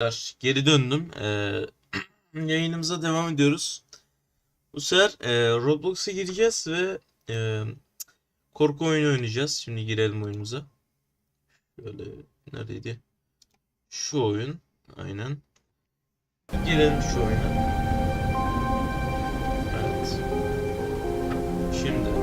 Arkadaşlar, Geri döndüm. Ee, yayınımıza devam ediyoruz. Bu sefer e, Roblox'a gireceğiz ve e, korku oyunu oynayacağız. Şimdi girelim oyunumuza. Şöyle neredeydi? Şu oyun. Aynen. Girelim şu oyuna. Evet. Şimdi.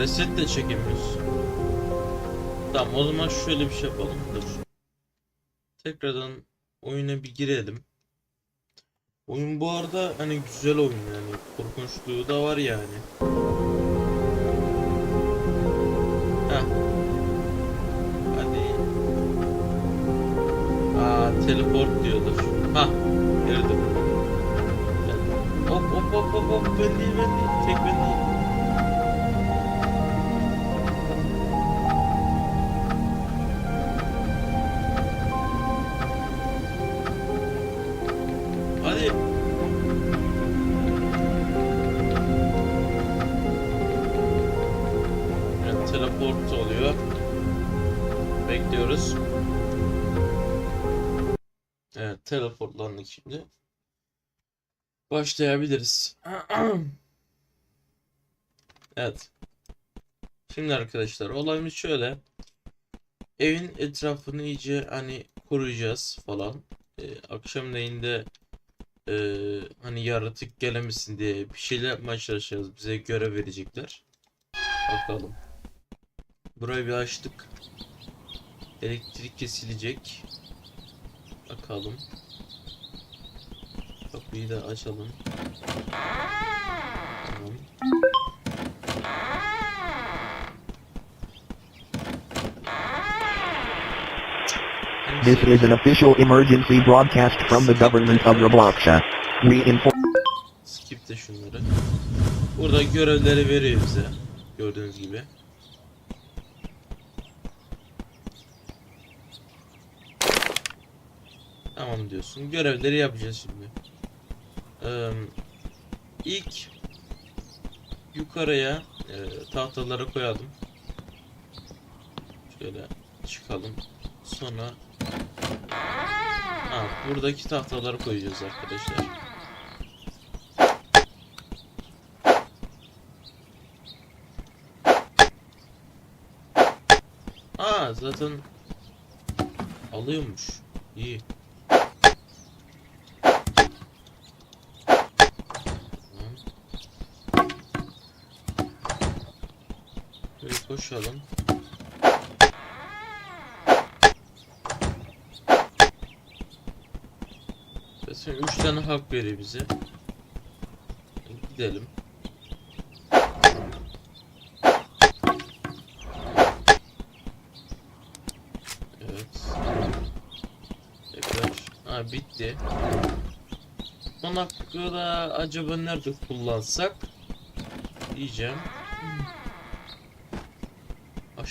Reset de çekemiyoruz. Tamam o zaman şöyle bir şey yapalım. Dur. Tekrardan oyuna bir girelim. Oyun bu arada hani güzel oyun yani. Korkunçluğu da var yani. Heh. Hadi. Aa teleport diyordur. Ha. Girdim. Hop hop hop hop hop ben değil ben değil. Tek ben değil. Teleportlandık şimdi. Başlayabiliriz. Evet. Şimdi arkadaşlar olayımız şöyle. Evin etrafını iyice hani koruyacağız falan. Ee, akşamleyin de e, hani yaratık gelemesin diye bir şeyler yapmaya çalışacağız. Bize görev verecekler. Bakalım. Burayı bir açtık. Elektrik kesilecek. Bakalım. Kapıyı da açalım. Tamam. This is an official emergency broadcast from the government of Robloxa. We inform Skip de şunları. Burada görevleri veriyor bize. Gördüğünüz gibi. Diyorsun. Görevleri yapacağız şimdi. Ee, ilk yukarıya e, tahtaları koyalım. Şöyle çıkalım. Sonra ha, buradaki tahtaları koyacağız arkadaşlar. Aa zaten alıyormuş. İyi. Tamam. Koşalım. Zaten 3 tane hak veriyor bize. Gidelim. Evet. Tekrar. Ha bitti. Son hakkı da acaba nerede kullansak? Diyeceğim.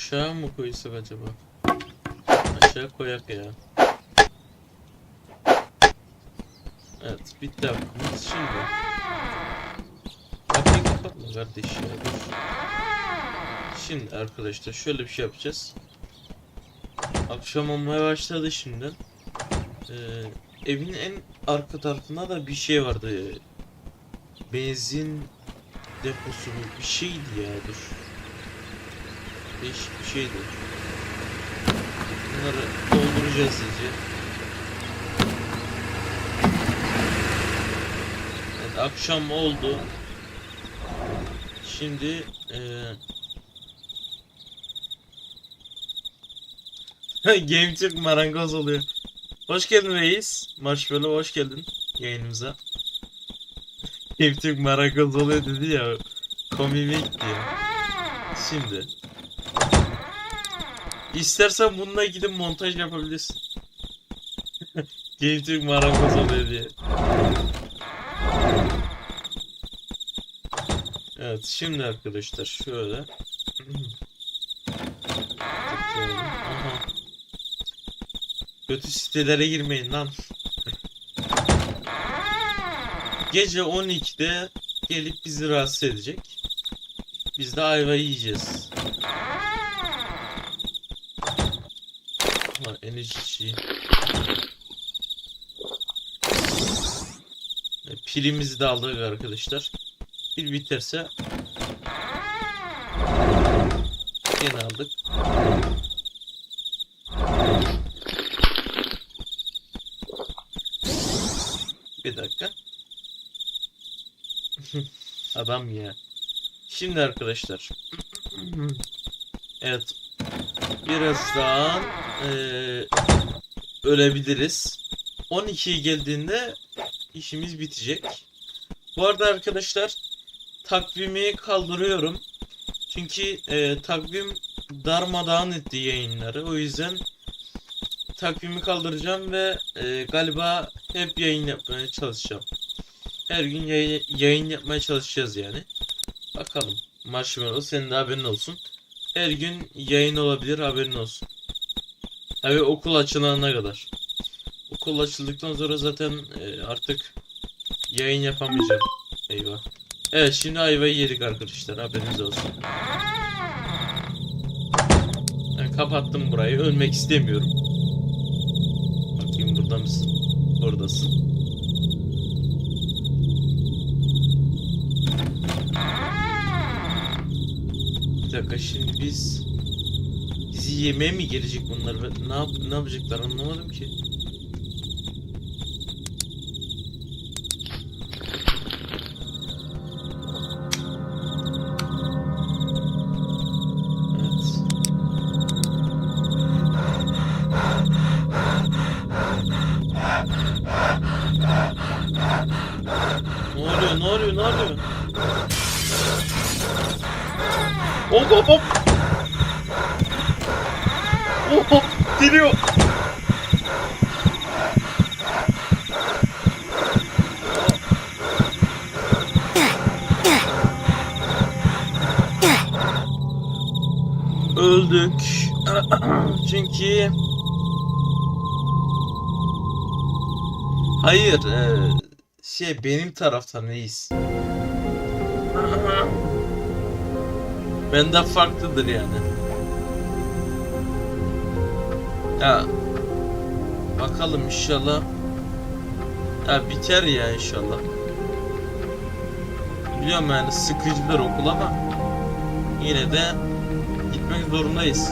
Aşağı mı koysak acaba? Aşağı koyak ya. Evet bitti hakkımız şimdi. Kapıyı kapatma kardeş ya. Şimdi arkadaşlar şöyle bir şey yapacağız. Akşam olmaya başladı şimdi. Ee, evin en arka tarafında da bir şey vardı. Benzin deposu bir şeydi ya dur. Değişik bir şeydi. Bunları dolduracağız iyice. Evet, akşam oldu. Şimdi eee Game marangoz oluyor. Hoş geldin reis. Marshmallow hoş geldin yayınımıza. Kevtük marakaz oluyor dedi ya. Komik diye. Şimdi. İstersen bununla gidip montaj yapabilirsin. Kevtük marakaz oluyor diye. Evet şimdi arkadaşlar şöyle. Kötü sitelere girmeyin lan. Gece 12'de gelip bizi rahatsız edecek. Biz de ayva yiyeceğiz. Ha, enerji. Pilimizi de aldık arkadaşlar. Pil biterse gene aldık. Bir dakika. Adam ya. Şimdi arkadaşlar. Evet. Birazdan eee, ölebiliriz. 12'ye geldiğinde işimiz bitecek. Bu arada arkadaşlar takvimi kaldırıyorum. Çünkü eee, takvim darmadağın etti yayınları. O yüzden takvimi kaldıracağım ve eee, galiba hep yayın yapmaya çalışacağım. Her gün yayın, yayın yapmaya çalışacağız yani. Bakalım. Marshmallow senin de haberin olsun. Her gün yayın olabilir haberin olsun. Tabii okul açılana kadar. Okul açıldıktan sonra zaten e, artık yayın yapamayacağım. Eyvah. Evet şimdi ayvayı yedik arkadaşlar haberiniz olsun. Ben kapattım burayı. Ölmek istemiyorum. Bakayım burada mısın? Oradasın. Bir dakika şimdi biz bizi yemeye mi gelecek bunlar? Ne, yap ne yapacaklar anlamadım ki. Hop hop hop. Hop hop geliyor. Öldük. Çünkü Hayır, e, şey benim taraftan reis. Benden farklıdır yani. Ya bakalım inşallah. Ya biter ya inşallah. Biliyorum yani sıkıcıdır okul ama yine de gitmek zorundayız.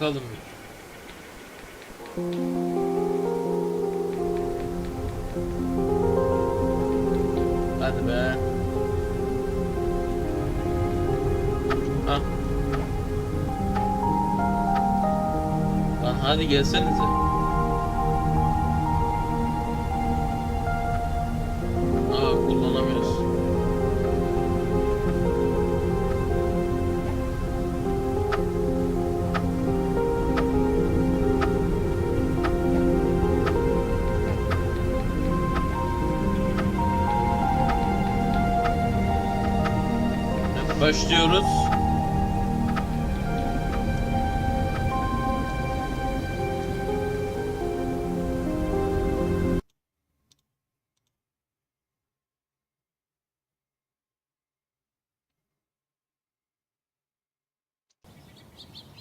Bakalım. Hadi be. Ha. Lan hadi gelsenize. Başlıyoruz.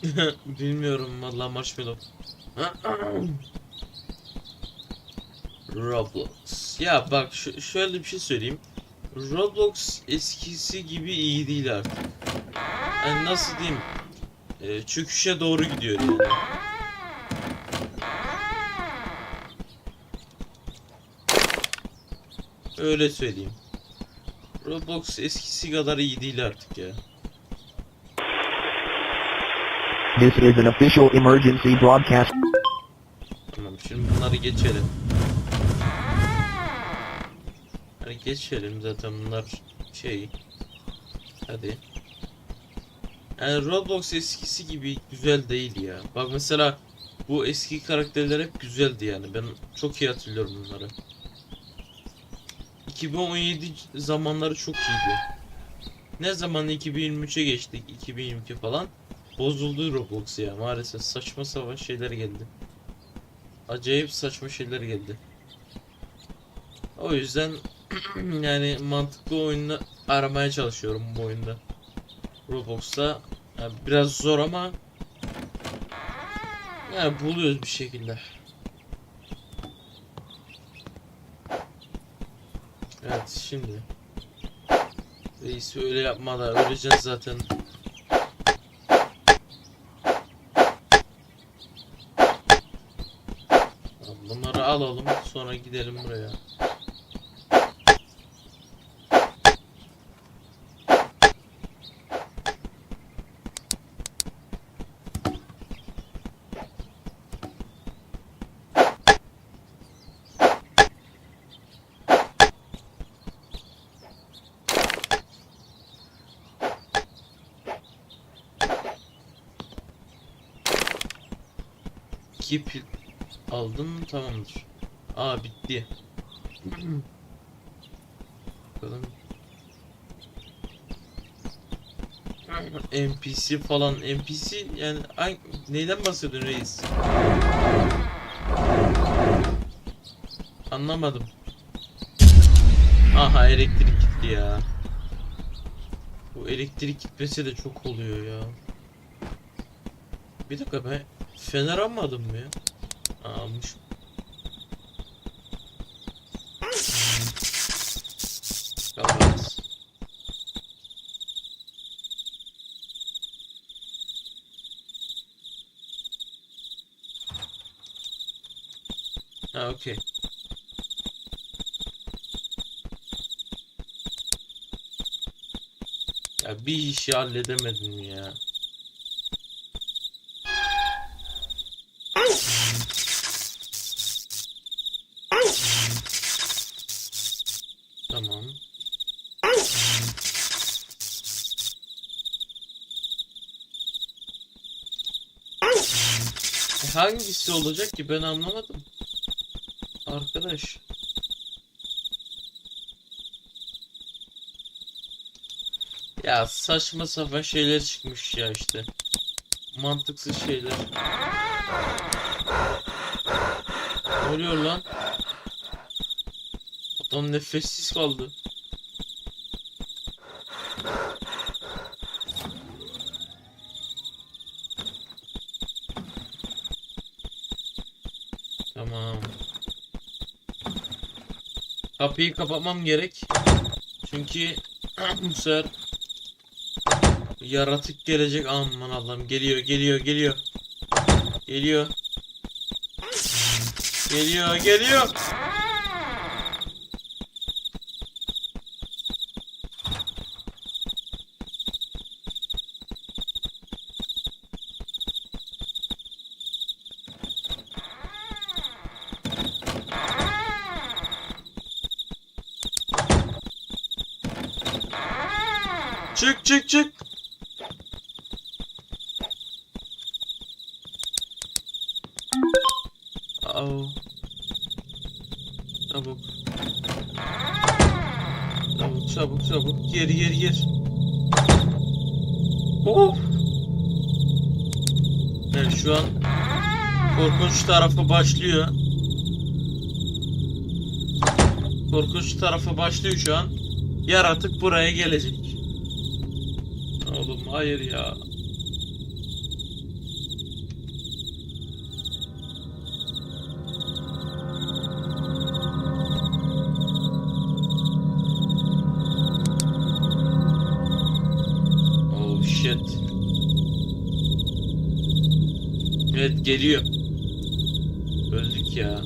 Bilmiyorum vallahi marshmallow. Roblox. Ya bak şöyle bir şey söyleyeyim. Roblox eskisi gibi iyi değil artık. Yani nasıl diyeyim? Ee, çöküşe doğru gidiyor yani. Öyle söyleyeyim. Roblox eskisi kadar iyi değil artık ya. This is an official emergency broadcast. Tamam şimdi bunları geçelim. Geçelim zaten bunlar şey. Hadi. Yani Roblox eskisi gibi güzel değil ya. Bak mesela bu eski karakterler hep güzeldi yani. Ben çok iyi hatırlıyorum bunları. 2017 zamanları çok iyiydi. Ne zaman 2023'e geçtik 2022 falan bozuldu Roblox ya maalesef saçma sapan şeyler geldi. Acayip saçma şeyler geldi. O yüzden yani mantıklı oyunu aramaya çalışıyorum bu oyunda. Roblox'ta yani biraz zor ama yani buluyoruz bir şekilde. Evet şimdi Reis öyle yapma da öleceğiz zaten. Bunları alalım sonra gidelim buraya. İki pil aldım tamamdır. Aa bitti. Bakalım. NPC falan NPC yani neyden bahsediyorsun reis? Anlamadım. Aha elektrik gitti ya. Bu elektrik gitmesi de çok oluyor ya. Bir dakika ben fener almadım mı ya? Almışım. Kapat. Ha okey. Ya bir işi halledemedim ya. Tamam. E, hangisi olacak ki ben anlamadım. Arkadaş. Ya saçma sapan şeyler çıkmış ya işte. Mantıksız şeyler. Ne oluyor lan? Adam nefessiz kaldı. Tamam. Kapıyı kapatmam gerek. Çünkü bu sefer yaratık gelecek. Aman Allah'ım geliyor geliyor geliyor. Geliyor. Geliyor geliyor. Çık çık çık. Au. Çabuk. Çabuk çabuk çabuk. Geri geri gir. Of. Evet şu an korkunç tarafı başlıyor. Korkunç tarafı başlıyor şu an. Yaratık buraya gelecek. Hayır ya. Oh shit. Evet geliyor. Öldük ya.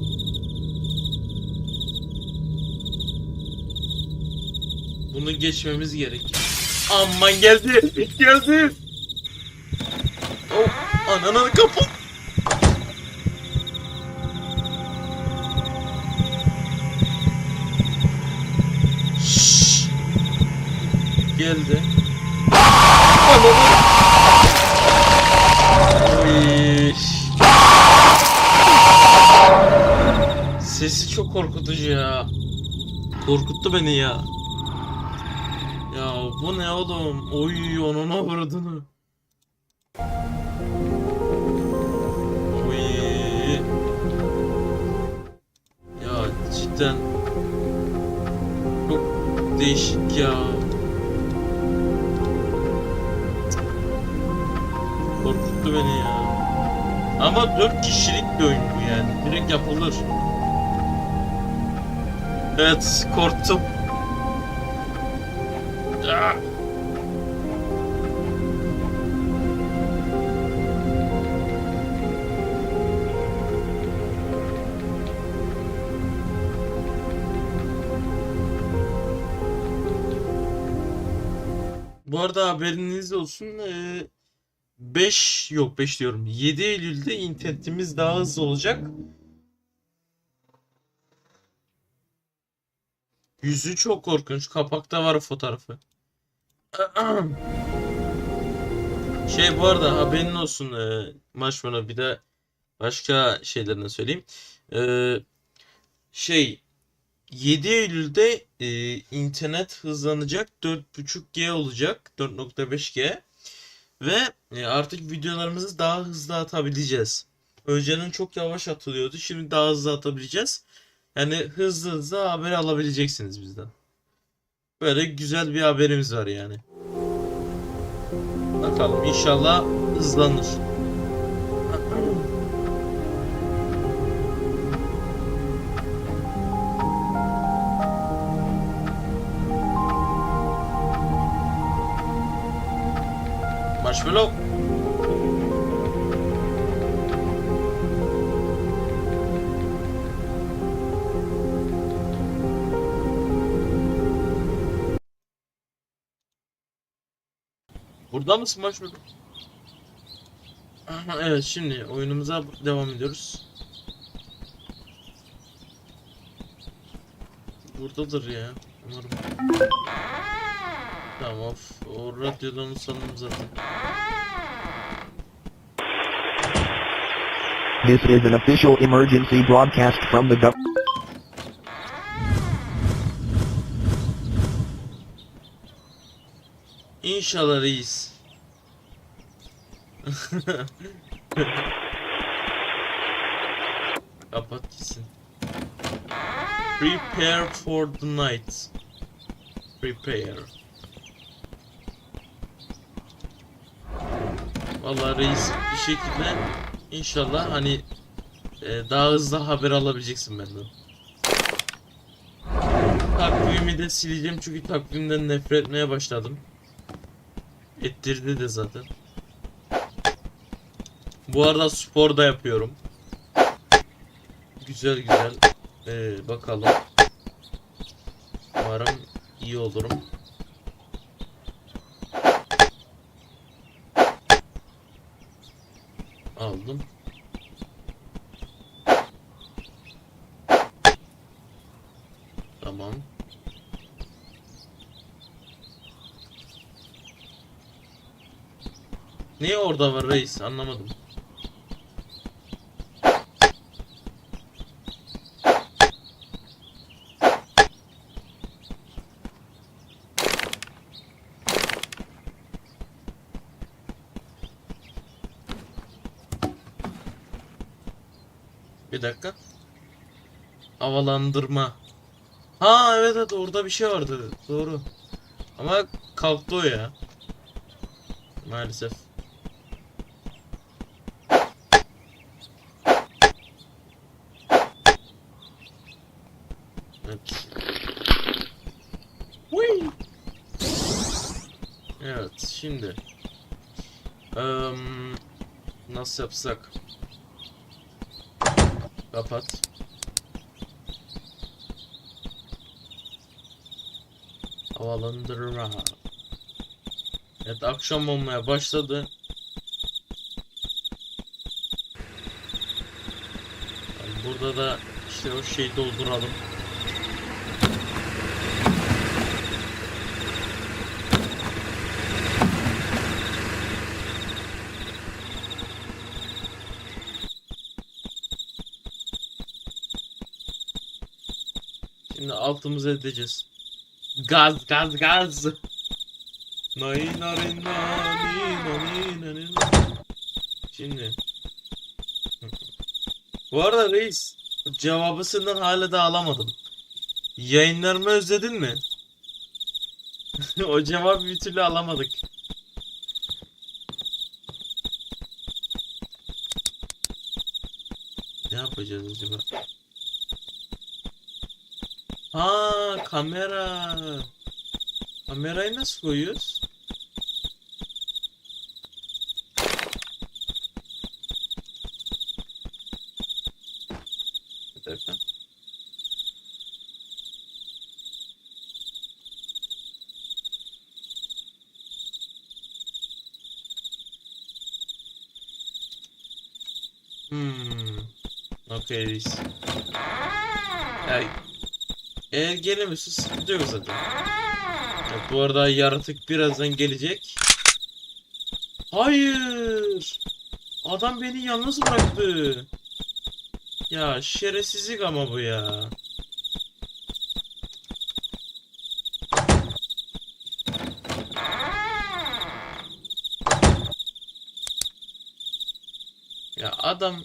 Bunu geçmemiz gerek. Aman geldi. Geldi. Oh, ananı kapat. Şşş. Geldi. Sesi çok korkutucu ya. Korkuttu beni ya. Bu ne oğlum? Oy onuna vurdunu. Oy. Ya cidden çok değişik ya. Korkuttu beni ya. Ama 4 kişilik bir oyun bu yani. Direkt yapılır. Evet, korktum. Bu arada haberiniz olsun. 5 yok 5 diyorum. 7 Eylül'de internetimiz daha hızlı olacak. Yüzü çok korkunç. Kapakta var fotoğrafı. Şey bu arada haberin olsun e, Marshmallow bir de başka şeylerini söyleyeyim. E, şey 7 Eylül'de e, internet hızlanacak 4.5G olacak 4.5G ve e, artık videolarımızı daha hızlı atabileceğiz. Önceden çok yavaş atılıyordu şimdi daha hızlı atabileceğiz. Yani hızlı hızlı haber alabileceksiniz bizden. Böyle güzel bir haberimiz var yani. Bakalım inşallah hızlanır. Marshmallow. Burada mısın? Aha, Evet şimdi oyunumuza devam ediyoruz. Buradadır ya. Umarım. Tamam of. O radyodan sandım zaten. This is an official emergency broadcast from the gov- İnşallah reis. Kapat gitsin. Prepare for the night. Prepare. Vallahi reis bir şekilde inşallah hani e, daha hızlı haber alabileceksin benden. Takvimi de sileceğim çünkü takvimden nefret etmeye başladım. Ettirdi de zaten. Bu arada spor da yapıyorum. Güzel güzel. Ee, bakalım. Umarım iyi olurum. Aldım. Tamam. Niye orada var reis? Anlamadım. Dakika. Havalandırma. Ha evet evet orada bir şey vardı. Doğru. Ama kalktı o ya. Maalesef. Evet. Evet şimdi. Eee, nasıl yapsak? Kapat. Havalandırma. Evet akşam olmaya başladı. Burada da işte o şeyi dolduralım. Şimdi altımızı edeceğiz. Gaz gaz gaz. Şimdi. Bu arada reis cevabı senden hala da alamadım. Yayınlarımı özledin mi? o cevabı bir türlü alamadık. Kamera. Kamerayı nasıl koyuyoruz? Dakika. Hmm. Okay. reis. Eğer gelemiyorsa sıkıntı yok zaten. Ya, bu arada yaratık birazdan gelecek. Hayır. Adam beni yalnız bıraktı. Ya şerefsizlik ama bu ya. Ya adam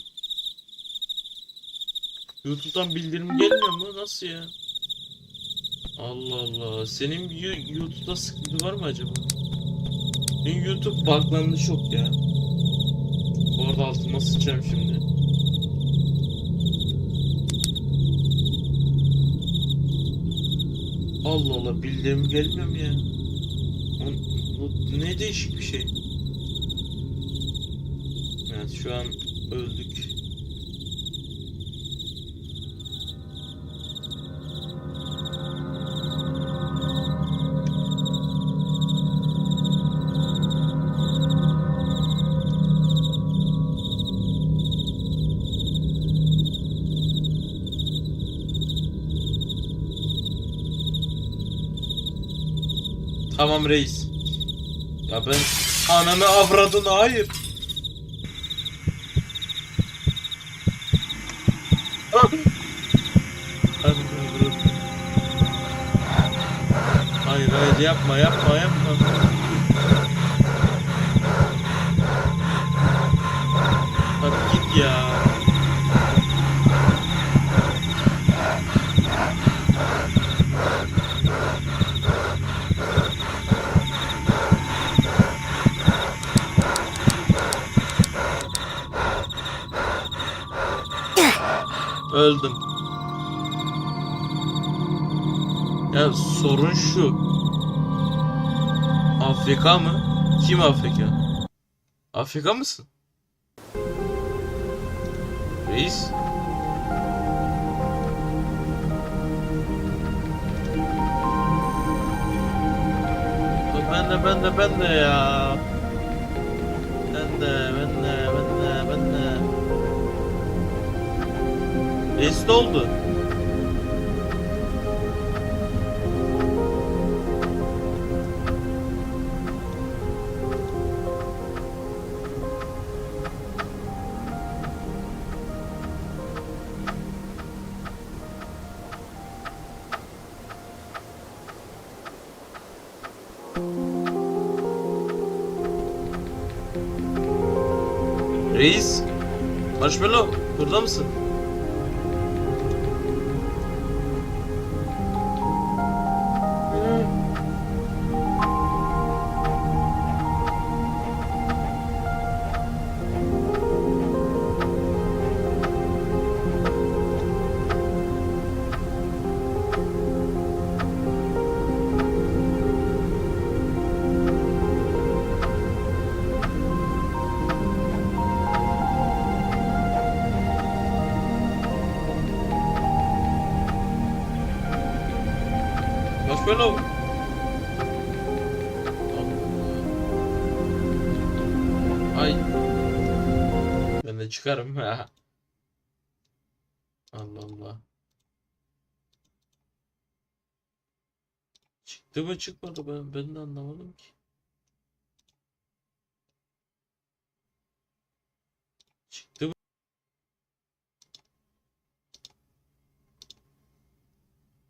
YouTube'dan bildirim gelmiyor mu? Nasıl ya? Allah Allah. Senin YouTube'da sıkıntı var mı acaba? Benim YouTube buglandı çok ya. Bu arada altıma sıçacağım şimdi. Allah Allah bildirim gelmiyor mu ya? Bu ne değişik bir şey. Evet şu an öldük. Tamam reis. Ya ben ananı avradını hayır. Hayır hayır yapma yapma yapma. Öldüm. Ya sorun şu. Afrika mı? Kim Afrika? Afrika mısın? Reis? Ben de ben de ben de ya. Ne oldu? Reis? Marshmallow, burada mısın? Fellow. Ay. Ben de çıkarım. Allah Allah. Çıktı mı çıkmadı ben, ben de anlamadım ki. Çıktı mı?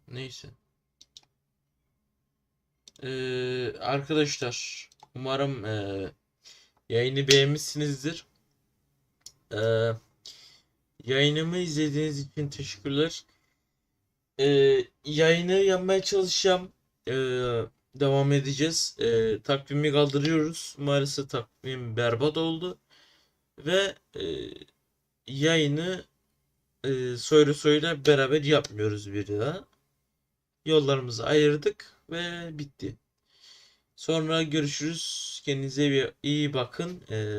Neyse. Ee, arkadaşlar umarım ee, yayını beğenmişsinizdir. Ee, yayınımı izlediğiniz için teşekkürler. Ee, yayını yapmaya çalışacağım. Ee, devam edeceğiz. Ee, takvimi kaldırıyoruz. Maalesef takvim berbat oldu. Ve e, yayını e, söyle söyle beraber yapmıyoruz bir daha. Yollarımızı ayırdık ve bitti. Sonra görüşürüz. Kendinize iyi bakın. Ee,